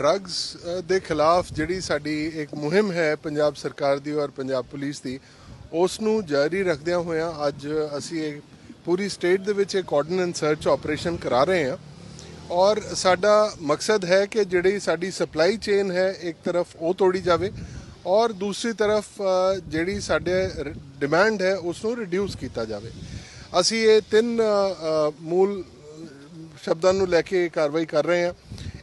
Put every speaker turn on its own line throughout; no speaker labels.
Drugs ਦੇ ਖਿਲਾਫ ਜਿਹੜੀ ਸਾਡੀ ਇੱਕ ਮੁਹਿੰਮ ਹੈ ਪੰਜਾਬ ਸਰਕਾਰ ਦੀ ਔਰ ਪੰਜਾਬ ਪੁਲਿਸ ਦੀ, ਉਸ ਨੂੰ ਜਾਰੀ ਰੱਖਦਿਆਂ ਹੋਇਆਂ ਅੱਜ ਅਸੀਂ ਇੱਕ ਪੂਰੀ ਸਟੇਟ ਦੇ ਵਿੱਚ ਇੱਕ ਆਰਡੀਨੈਂਸ ਸਰਚ ਆਪਰੇਸ਼ਨ ਕਰਾ ਰਹੇ ਹਾਂ। ਔਰ ਸਾਡਾ ਮਕਸਦ ਹੈ ਕਿ ਜਿਹੜੀ ਸਾਡੀ ਸਪਲਾਈ ਚੇਨ ਹੈ, ਇੱਕ ਤਰਫ ਉਹ ਤੋੜੀ ਜਾਵੇ ਔਰ ਦੂਸਰੀ ਤਰਫ ਜਿਹੜੀ ਸਾਡੇ ਡਿਮਾਂਡ ਹੈ ਉਸ ਨੂੰ ਰਿਡਿਊਸ ਕੀਤਾ ਜਾਵੇ। ਅਸੀਂ ਇਹ ਤਿੰਨ ਮੂਲ ਸ਼ਬਦਾਂ ਨੂੰ ਲੈ ਕੇ ਕਾਰਵਾਈ ਕਰ ਰਹੇ ਹਾਂ।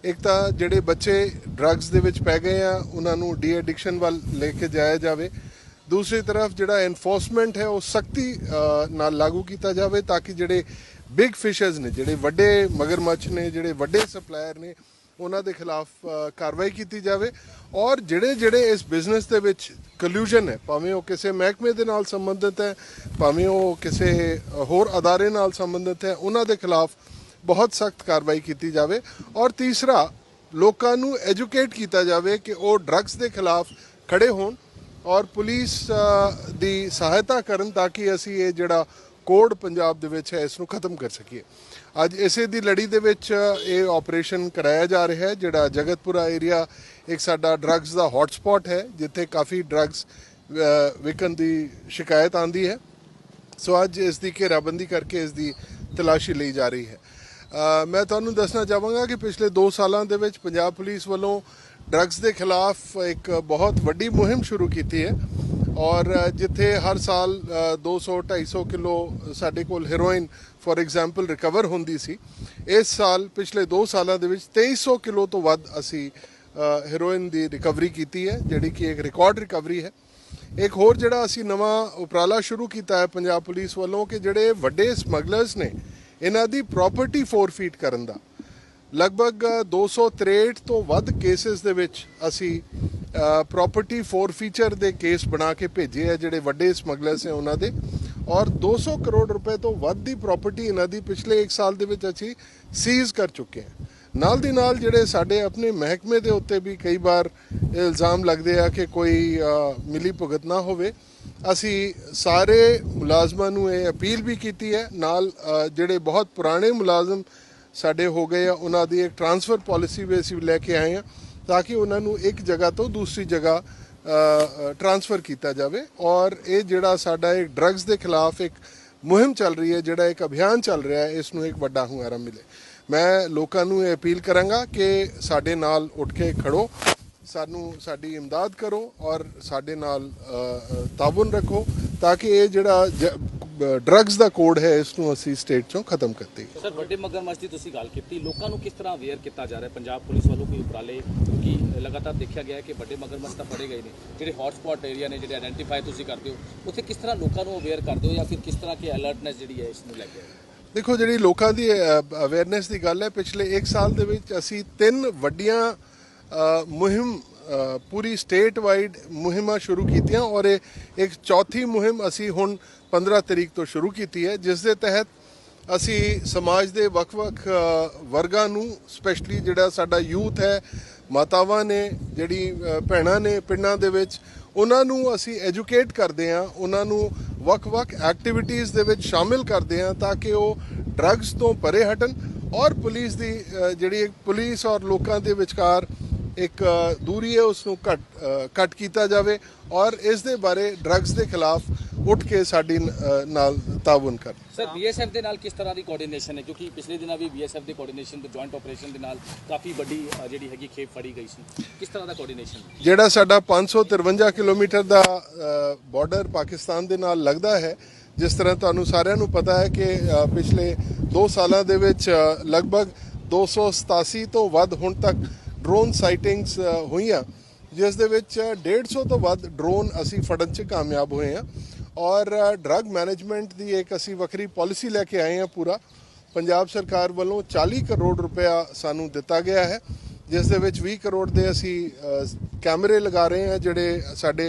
ਇੱਕ ਤਾਂ ਜਿਹੜੇ ਬੱਚੇ ਡਰੱਗਸ ਦੇ ਵਿੱਚ ਪੈ ਗਏ ਆ, ਉਹਨਾਂ ਨੂੰ ਡੀ ਐਡਿਕਸ਼ਨ ਵੱਲ ਲੈ ਕੇ ਜਾਇਆ ਜਾਵੇ। ਦੂਸਰੀ ਤਰਫ ਜਿਹੜਾ ਐਨਫੋਰਸਮੈਂਟ ਹੈ, ਉਹ ਸਖਤੀ ਨਾਲ ਲਾਗੂ ਕੀਤਾ ਜਾਵੇ ਤਾਂ ਕਿ ਜਿਹੜੇ ਬਿਗ ਫਿਸ਼ਰਸ ਨੇ, ਜਿਹੜੇ ਵੱਡੇ ਮਗਰਮੱਛ ਨੇ, ਜਿਹੜੇ ਵੱਡੇ ਸਪਲਾਇਰ ਨੇ, ਉਹਨਾਂ ਦੇ ਖਿਲਾਫ ਕਾਰਵਾਈ ਕੀਤੀ ਜਾਵੇ। ਔਰ ਜਿਹੜੇ ਜਿਹੜੇ ਇਸ ਬਿਜ਼ਨਸ ਦੇ ਵਿੱਚ ਕਲੂਜਨ ਹੈ, ਭਾਵੇਂ ਉਹ ਕਿਸੇ ਮਹਿਕਮੇ ਦੇ ਨਾਲ ਸੰਬੰਧਿਤ ਹੈ, ਭਾਵੇਂ ਉਹ ਕਿਸੇ ਹੋਰ ਅਦਾਰੇ ਨਾਲ ਸੰਬੰਧਿਤ ਹੈ, ਉਹਨਾਂ ਦੇ ਖਿਲਾਫ ਬਹੁਤ ਸਖਤ ਕਾਰਵਾਈ ਕੀਤੀ ਜਾਵੇ ਔਰ ਤੀਸਰਾ, ਲੋਕਾਂ ਨੂੰ ਐਜੂਕੇਟ ਕੀਤਾ ਜਾਵੇ ਕਿ ਉਹ ਡਰੱਗਸ ਦੇ ਖਿਲਾਫ ਖੜੇ ਹੋਣ ਔਰ ਪੁਲਿਸ ਦੀ ਸਹਾਇਤਾ ਕਰਨ ਤਾਂ ਕਿ ਅਸੀਂ ਇਹ ਜਿਹੜਾ ਕੋਡ ਪੰਜਾਬ ਦੇ ਵਿੱਚ ਹੈ, ਇਸ ਨੂੰ ਖਤਮ ਕਰ ਸਕੀਏ। ਅੱਜ ਇਸੇ ਦੀ ਲੜੀ ਦੇ ਵਿੱਚ ਇਹ ਆਪਰੇਸ਼ਨ ਕਰਾਇਆ ਜਾ ਰਿਹਾ ਹੈ, ਜਿਹੜਾ ਜਗਤਪੁਰਾ ਏਰੀਆ ਇੱਕ ਸਾਡਾ ਡਰੱਗਸ ਦਾ ਹੌਟਸਪੌਟ ਹੈ, ਜਿੱਥੇ ਕਾਫੀ ਡਰੱਗਸ ਵਿਕਣ ਦੀ ਸ਼ਿਕਾਇਤ ਆਂਦੀ ਹੈ। ਸੋ ਅੱਜ ਇਸ ਦੀ ਘੇਰਾਬੰਦੀ ਕਰਕੇ ਇਸ ਦੀ ਤਲਾਸ਼ੀ ਲਈ ਜਾ ਰਹੀ ਹੈ। ਮੈਂ ਤੁਹਾਨੂੰ ਦੱਸਣਾ ਚਾਹਾਂਗਾ ਕਿ ਪਿਛਲੇ 2 ਸਾਲਾਂ ਦੇ ਵਿੱਚ ਪੰਜਾਬ ਪੁਲਿਸ ਵੱਲੋਂ ਡਰੱਗਸ ਦੇ ਖਿਲਾਫ ਇੱਕ ਬਹੁਤ ਵੱਡੀ ਮੁਹਿੰਮ ਸ਼ੁਰੂ ਕੀਤੀ ਹੈ। ਔਰ ਜਿੱਥੇ ਹਰ ਸਾਲ ਅ, 200 250 ਕਿਲੋ ਸਾਡੇ ਕੋਲ ਹੈਰੋਇਨ ਫੋਰ ਐਗਜ਼ਾਮਪਲ ਰਿਕਵਰ ਹੁੰਦੀ ਸੀ। ਇਸ ਸਾਲ ਪਿਛਲੇ 2 ਸਾਲਾਂ ਦੇ ਵਿੱਚ 2300 ਕਿਲੋ ਤੋਂ ਵੱਧ ਅਸੀਂ ਅ, ਹੈਰੋਇਨ ਦੀ ਰਿਕਵਰੀ ਕੀਤੀ ਹੈ ਜਿਹੜੀ ਕਿ ਇੱਕ ਰਿਕਾਰਡ ਰਿਕਵਰੀ ਹੈ। ਇੱਕ ਹੋਰ ਜਿਹੜਾ ਅਸੀਂ ਨਵਾਂ ਉਪਰਾਲਾ ਸ਼ੁਰੂ ਕੀਤਾ ਹੈ ਪੰਜਾਬ ਪੁਲਿਸ ਵੱਲੋਂ ਕਿ ਜਿਹੜੇ ਵੱਡੇ ਸਮਗਲਰਸ ਨੇ ਇਹਨਾਂ ਦੀ ਪ੍ਰਾਪਰਟੀ ਫੋਰਫੀਟ ਕਰਨ ਦਾ। ਲਗਭਗ 263 ਤੋਂ ਵੱਧ ਕੇਸਿਸ ਦੇ ਵਿੱਚ ਅਸੀਂ ਪ੍ਰਾਪਰਟੀ ਫੋਰਫੀਚਰ ਦੇ ਕੇਸ ਬਣਾ ਕੇ ਭੇਜੇ ਆ, ਜਿਹੜੇ ਵੱਡੇ ਸਮਗਲਰਸ ਨੇ ਉਹਨਾਂ ਦੇ। ਔਰ 200 ਕਰੋੜ ਰੁਪਏ ਤੋਂ ਵੱਧ ਦੀ ਪ੍ਰਾਪਰਟੀ ਇਹਨਾਂ ਦੀ ਪਿਛਲੇ 1 ਸਾਲ ਦੇ ਵਿੱਚ ਅਸੀਂ ਸੀਜ਼ ਕਰ ਚੁੱਕੇ ਹਾਂ। ਨਾਲ ਦੀ ਨਾਲ ਜਿਹੜੇ ਸਾਡੇ ਆਪਣੇ ਮਹਿਕਮੇ ਦੇ ਉੱਤੇ ਵੀ ਕਈ ਵਾਰ ਇਹ ਇਲਜ਼ਾਮ ਲੱਗਦੇ ਆ ਕਿ ਕੋਈ ਮਿਲੀ ਭੁਗਤ ਨਾ ਹੋਵੇ। ਅਸੀਂ ਸਾਰੇ ਮੁਲਾਜ਼ਮਾਂ ਨੂੰ ਇਹ ਅਪੀਲ ਵੀ ਕੀਤੀ ਹੈ, ਨਾਲ ਜਿਹੜੇ ਬਹੁਤ ਪੁਰਾਣੇ ਮੁਲਾਜ਼ਮ ਸਾਡੇ ਹੋ ਗਏ ਆ, ਉਹਨਾਂ ਦੀ ਇੱਕ ਟਰਾਂਸਫਰ ਪਾਲਿਸੀ ਵੀ ਅਸੀਂ ਲੈ ਕੇ ਆਏ ਆ ਤਾਂ ਕਿ ਉਹਨਾਂ ਨੂੰ ਇੱਕ ਜਗ੍ਹਾ ਤੋਂ ਦੂਸਰੀ ਜਗ੍ਹਾ ਟਰਾਂਸਫਰ ਕੀਤਾ ਜਾਵੇ। ਔਰ ਇਹ ਜਿਹੜਾ ਸਾਡਾ ਇੱਕ ਡਰੱਗਸ ਦੇ ਖਿਲਾਫ ਇੱਕ ਮੁਹਿੰਮ ਚੱਲ ਰਹੀ ਹੈ, ਜਿਹੜਾ ਇੱਕ ਅਭਿਆਨ ਚੱਲ ਰਿਹਾ ਹੈ, ਇਸ ਨੂੰ ਇੱਕ ਵੱਡਾ ਹੁੰਗਾਰਾ ਮਿਲੇ। ਮੈਂ ਲੋਕਾਂ ਨੂੰ ਇਹ ਅਪੀਲ ਕਰਾਂਗਾ ਕਿ ਸਾਡੇ ਨਾਲ ਉੱਠ ਕੇ ਖੜੋ ਸਾਨੂੰ ਸਾਡੀ ਇਮਦਾਦ ਕਰੋ ਔਰ ਸਾਡੇ ਨਾਲ ਤਾਬਨ ਰੱਖੋ ਤਾਂ ਕਿ ਇਹ ਜਿਹੜਾ ਡਰੱਗਸ ਦਾ ਕੋਡ ਹੈ ਇਸ ਨੂੰ ਅਸੀਂ ਸਟੇਟ ਚੋਂ ਖਤਮ ਕਰ ਦਈਏ।
ਸਰ ਵੱਡੇ ਮਗਰਮੱਛ ਦੀ ਤੁਸੀਂ ਗੱਲ ਕੀਤੀ ਲੋਕਾਂ ਨੂੰ ਕਿਸ ਤਰ੍ਹਾਂ ਅਵੇਅਰ ਕੀਤਾ ਜਾ ਰਿਹਾ ਪੰਜਾਬ ਪੁਲਿਸ ਵੱਲੋਂ ਕੋਈ ਉਪਰਾਲੇ ਕਿਉਂਕਿ ਲਗਾਤਾਰ ਦੇਖਿਆ ਗਿਆ ਕਿ ਵੱਡੇ ਮਗਰਮੱਛ ਤਾਂ ਫੜੇ ਗਏ ਨੇ ਜਿਹੜੇ ਹੌਟਸਪੌਟ ਏਰੀਆ ਨੇ ਜਿਹੜੇ ਆਇਡੈਂਟੀਫਾਈ ਤੁਸੀਂ ਕਰਦੇ ਹੋ ਉੱਥੇ ਕਿਸ ਤਰ੍ਹਾਂ ਲੋਕਾਂ ਨੂੰ ਅਵੇਅਰ ਕਰਦੇ ਹੋ ਜਾਂ ਫਿਰ ਕਿਸ ਤਰ੍ਹਾਂ ਕੀ ਅਲਰਟਨੈਸ ਜਿਹੜੀ ਹੈ ਇਸ ਨੂੰ ਲੈ ਕੇ
ਦੇਖੋ ਜਿਹੜੀ ਲੋਕਾਂ ਦੀ ਅਵੇਅਰਨੈਸ ਦੀ ਗੱਲ ਹੈ ਪਿਛਲੇ 1 ਸਾਲ ਦੇ ਵਿੱਚ ਅਸੀਂ ਤਿੰਨ ਵੱਡੀਆਂ ਮੁਹਿੰਮ ਪੂਰੀ ਸਟੇਟ ਵਾਈਡ ਮੁਹਿੰਮਾਂ ਸ਼ੁਰੂ ਕੀਤੀਆਂ ਔਰ ਇਹ ਇੱਕ ਚੌਥੀ ਮੁਹਿੰਮ ਅਸੀਂ ਹੁਣ 15 ਤਰੀਕ ਤੋਂ ਸ਼ੁਰੂ ਕੀਤੀ ਹੈ, ਜਿਸ ਦੇ ਤਹਿਤ ਅਸੀਂ ਸਮਾਜ ਦੇ ਵੱਖ-ਵੱਖ ਵਰਗਾਂ ਨੂੰ ਸਪੈਸ਼ਲੀ ਜਿਹੜਾ ਸਾਡਾ ਯੂਥ ਹੈ, ਮਾਤਾਵਾਂ ਨੇ, ਜਿਹੜੀ ਭੈਣਾਂ ਨੇ ਪਿੰਡਾਂ ਦੇ ਵਿੱਚ, ਉਹਨਾਂ ਨੂੰ ਅਸੀਂ ਐਜੂਕੇਟ ਕਰਦੇ ਹਾਂ, ਉਹਨਾਂ ਨੂੰ ਵੱਖ-ਵੱਖ ਐਕਟੀਵਿਟੀਜ਼ ਦੇ ਵਿੱਚ ਸ਼ਾਮਿਲ ਕਰਦੇ ਹਾਂ ਤਾਂ ਕਿ ਉਹ ਡਰੱਗਸ ਤੋਂ ਪਰੇ ਹਟਣ ਔਰ ਪੁਲਿਸ ਦੀ ਜਿਹੜੀ ਪੁਲਿਸ ਔਰ ਲੋਕਾਂ ਦੇ ਵਿਚਕਾਰ ਇੱਕ ਦੂਰੀ ਹੈ ਉਸ ਨੂੰ ਘਟ ਘਟ ਕੀਤਾ ਜਾਵੇ ਔਰ ਇਸ ਦੇ ਬਾਰੇ ਡਰੱਗਸ ਦੇ ਖਿਲਾਫ ਉੱਠ ਕੇ ਸਾਡੀ ਨਾਲ ਤਾਵਨ ਕਰਨ
ਸਰ ਬੀਐਸਐਫ ਦੇ ਨਾਲ ਕਿਸ ਤਰ੍ਹਾਂ ਦੀ ਕੋਆਰਡੀਨੇਸ਼ਨ ਹੈ? ਕਿਉਂਕਿ ਪਿਛਲੇ ਦਿਨਾਂ ਵੀ ਬੀਐਸਐਫ ਦੇ ਕੋਆਰਡੀਨੇਸ਼ਨ ਤੇ ਜੁਆਇੰਟ ਆਪਰੇਸ਼ਨ ਦੇ ਨਾਲ ਕਾਫੀ ਵੱਡੀ ਜਿਹੜੀ ਹੈਗੀ ਖੇਪ ਫੜੀ ਗਈ ਸੀ। ਕਿਸ ਤਰ੍ਹਾਂ ਦਾ ਕੋਆਰਡੀਨੇਸ਼ਨ
ਜਿਹੜਾ ਸਾਡਾ 553 ਕਿਲੋਮੀਟਰ ਦਾ ਬਾਰਡਰ ਪਾਕਿਸਤਾਨ ਦੇ ਨਾਲ ਲੱਗਦਾ ਹੈ ਜਿਸ ਤਰ੍ਹਾਂ ਤੁਹਾਨੂੰ ਸਾਰਿਆਂ ਨੂੰ ਪਤਾ ਹੈ ਕਿ ਪਿਛਲੇ 2 ਸਾਲਾਂ ਦੇ ਵਿੱਚ ਲਗਭਗ 287 ਤੋਂ ਵੱਧ ਹੁਣ ਤੱਕ ਡਰੋਨ ਸਾਈਟਿੰਗਸ ਹੋਈਆਂ ਜਿਸ ਦੇ ਵਿੱਚ 150 ਤੋਂ ਵੱਧ ਡਰੋਨ ਅਸੀਂ ਫੜਨ 'ਚ ਕਾਮਯਾਬ ਹੋਏ ਹਾਂ ਔਰ ਡਰੱਗ ਮੈਨੇਜਮੈਂਟ ਦੀ ਇੱਕ ਅਸੀਂ ਵੱਖਰੀ ਪਾਲਿਸੀ ਲੈ ਕੇ ਆਏ ਹਾਂ ਪੂਰਾ। ਪੰਜਾਬ ਸਰਕਾਰ ਵੱਲੋਂ 40 ਕਰੋੜ ਰੁਪਇਆ ਸਾਨੂੰ ਦਿੱਤਾ ਗਿਆ ਹੈ ਜਿਸ ਦੇ ਵਿੱਚ 20 ਕਰੋੜ ਦੇ ਅਸੀਂ ਕੈਮਰੇ ਲਗਾ ਰਹੇ ਹਾਂ ਜਿਹੜੇ ਸਾਡੇ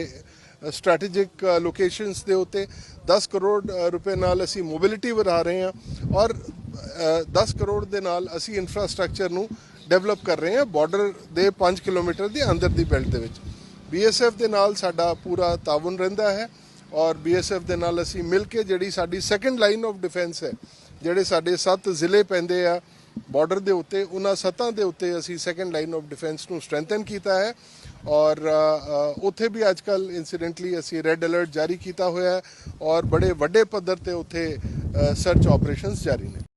ਸਟ੍ਰੈਟੇਜਿਕ ਲੋਕੇਸ਼ਨਸ ਦੇ ਉੱਤੇ। 10 ਕਰੋੜ ਰੁਪਏ ਨਾਲ ਅਸੀਂ ਮੋਬਿਲਿਟੀ ਵਧਾ ਰਹੇ ਹਾਂ ਔਰ ਅ, 10 ਕਰੋੜ ਦੇ ਨਾਲ ਅਸੀਂ ਇਨਫਰਾਸਟ੍ਰਕਚਰ ਨੂੰ ਡਿਵੈਲਪ ਕਰ ਰਹੇ ਹਾਂ ਬਾਰਡਰ ਦੇ 5 ਕਿਲੋਮੀਟਰ ਦੇ ਅੰਦਰ ਦੀ ਬੈਲਟ ਦੇ ਵਿੱਚ। ਬੀਐਸਐਫ ਦੇ ਨਾਲ ਸਾਡਾ ਪੂਰਾ ਤਾਵਨ ਰਹਿੰਦਾ ਹੈ ਔਰ ਬੀਐਸਐਫ ਦੇ ਨਾਲ ਅਸੀਂ ਮਿਲ ਕੇ ਜਿਹੜੀ ਸਾਡੀ ਸੈਕੰਡ ਲਾਈਨ ਆਫ ਡਿਫੈਂਸ ਹੈ, ਜਿਹੜੇ ਸਾਡੇ 7 ਜ਼ਿਲ੍ਹੇ ਪੈਂਦੇ ਆ ਬਾਰਡਰ ਦੇ ਉੱਤੇ, ਉਹਨਾਂ ਸੱਤਾਂ ਦੇ ਉੱਤੇ ਅਸੀਂ ਸੈਕੰਡ ਲਾਈਨ ਆਫ ਡਿਫੈਂਸ ਨੂੰ ਸਟਰੈਂਥਨ ਕੀਤਾ ਹੈ ਔਰ ਉੱਥੇ ਵੀ ਅੱਜਕੱਲ ਇਨਸੀਡੈਂਟਲੀ ਅਸੀਂ ਰੈੱਡ ਅਲਰਟ ਜਾਰੀ ਕੀਤਾ ਹੋਇਆ ਹੈ ਔਰ ਬੜੇ ਵੱਡੇ ਪੱਧਰ ਤੇ ਉੱਥੇ ਸਰਚ ਆਪਰੇਸ਼ਨਸ ਜਾਰੀ ਨੇ।